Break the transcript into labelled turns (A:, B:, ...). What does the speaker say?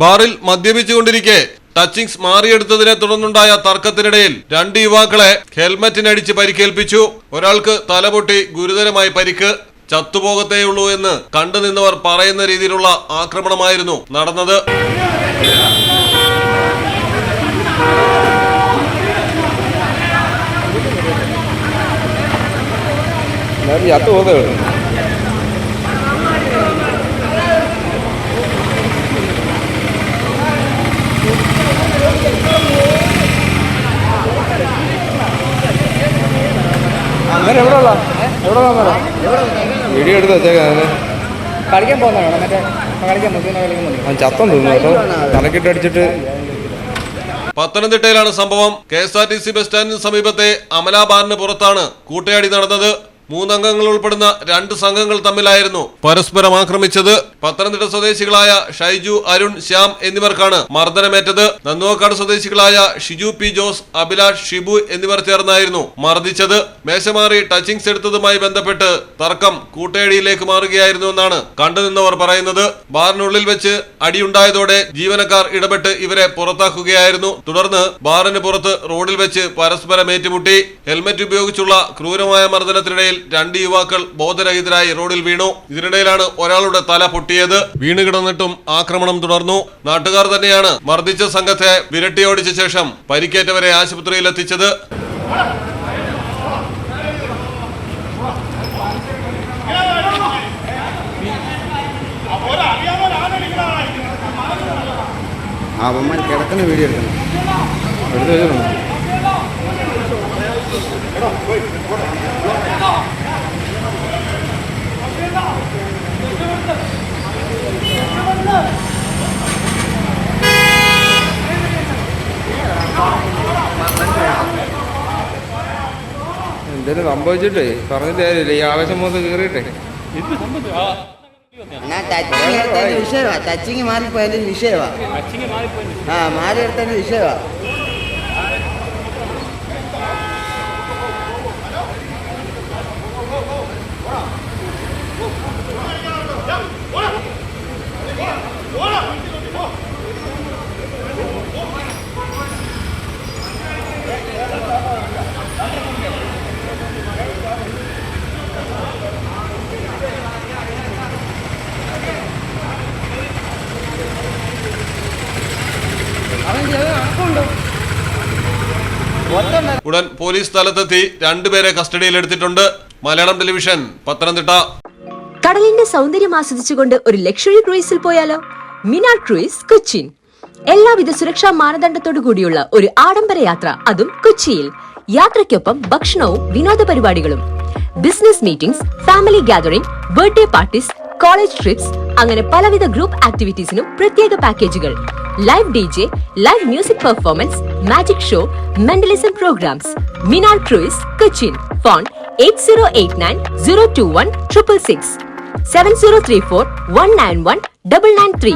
A: ബാറിൽ മദ്യപിച്ചുകൊണ്ടിരിക്കെ. ടച്ചിങ്സ് മാറിയെടുത്തതിനെ തുടർന്നുണ്ടായ തർക്കത്തിനിടയിൽ രണ്ട് യുവാക്കളെ ഹെൽമറ്റിനടിച്ച് പരിക്കേൽപ്പിച്ചു. ഒരാൾക്ക് തലപൊട്ടി ഗുരുതരമായി പരിക്ക്. ചത്തുപോകത്തേയുള്ളൂ എന്ന് കണ്ടുനിന്നവർ പറയുന്ന രീതിയിലുള്ള ആക്രമണമായിരുന്നു നടന്നത്.
B: അങ്ങനെ എവിടെ ഉള്ള എവിടെ വീഡിയോ എടുത്ത് വെച്ചേക്കാം
C: കളിക്കാൻ പോകുന്നതാണോ മറ്റേ കളിക്കാൻ മുസ്ലിം കളിക്കാൻ പോകുന്നത്
B: അവൻ ചത്തം തോന്നുന്നു കേട്ടോ. തലക്കിട്ട് അടിച്ചിട്ട്.
A: പത്തനംതിട്ടയിലാണ് സംഭവം. K S R T C bus സ്റ്റാൻഡിന് സമീപത്തെ അമല ബാറിന് പുറത്താണ് കൂട്ടയാടി നടന്നത്. മൂന്നംഗങ്ങൾ ഉൾപ്പെടുന്ന രണ്ട് സംഘങ്ങൾ തമ്മിലായിരുന്നു. പരസ്പരം ആക്രമിച്ചത് പത്തനംതിട്ട സ്വദേശികളായ ഷൈജു അരുൺ ശ്യാം എന്നിവർക്കാണ് മർദ്ദനമേറ്റത്. നന്നുവക്കാട് സ്വദേശികളായ ഷിജു പി ജോസ് അഭിലാഷ് ഷിബു എന്നിവർ ചേർന്നായിരുന്നു മർദ്ദിച്ചത്. മേശമാറി ടച്ചിങ്സ് എടുത്തതുമായി ബന്ധപ്പെട്ട് തർക്കം കൂട്ടയടിയിലേക്ക് മാറുകയായിരുന്നു എന്നാണ് കണ്ടുനിന്നവർ പറയുന്നത്. ബാറിനുള്ളിൽ വെച്ച് അടിയുണ്ടായതോടെ ജീവനക്കാർ ഇടപെട്ട് ഇവരെ പുറത്താക്കുകയായിരുന്നു. തുടർന്ന് ബാറിന് പുറത്ത് റോഡിൽ വെച്ച് പരസ്പരം ഏറ്റുമുട്ടി. ഹെൽമറ്റ് ഉപയോഗിച്ചുള്ള ക്രൂരമായ മർദ്ദനത്തിനിടയിൽ രണ്ട് യുവാക്കൾ ബോധരഹിതരായി റോഡിൽ വീണു. ഇതിനിടയിലാണ് ഒരാളുടെ തല പൊട്ടിയത്. വീണ് കിടന്നിട്ടും ആക്രമണം തുടർന്നു. നാട്ടുകാർ തന്നെയാണ് മർദ്ദിച്ച സംഘത്തെ വിരട്ടിയോടിച്ച ശേഷം പരിക്കേറ്റവരെ ആശുപത്രിയിൽ എത്തിച്ചത്.
D: അവന്മാർ കിടക്കുന്ന വീഡിയോ എടുക്കണം.
B: എടുത്ത് എന്തേലും സംഭവിച്ചിട്ടേ? പറഞ്ഞിട്ട് കാര്യമില്ല. ഈ ആവേശം മൊത്തം കയറിയിട്ടെ
D: ടച്ചിങ് മാറിപ്പോയാലും വിഷയമാ. ആ മാറി എടുത്തതിന്റെ
A: ഉടൻ പോലീസ് സ്ഥലത്തെത്തി രണ്ടുപേരെ കസ്റ്റഡിയിലെടുത്തിട്ടുണ്ട്. മലയാളം ടെലിവിഷൻ പത്തനംതിട്ട.
E: കടലിന്റെ സൗന്ദര്യം ആസ്വദിച്ചുകൊണ്ട് ഒരു ലക്ഷറി ക്രൂയിസിൽ പോയാലോ? Minar cruise Cochin. എല്ലാവിധ സുരക്ഷാ മാനദണ്ഡത്തോടു കൂടിയുള്ള ഒരു ആഡംബര യാത്ര അതും കൊച്ചിയിൽ. യാത്രയ്ക്കൊപ്പം ഭക്ഷണവും വിനോദ പരിപാടികളും. Business meetings family gathering birthday parties college trips അങ്ങനെ പലവിധ ഗ്രൂപ്പ് ആക്ടിവിറ്റീസിനും പ്രത്യേക പാക്കേജുകൾ. live D J live music performance magic show mentalism programs Minar cruise Cochin phone eight zero eight nine zero two one triple six seven zero three four one nine one double nine three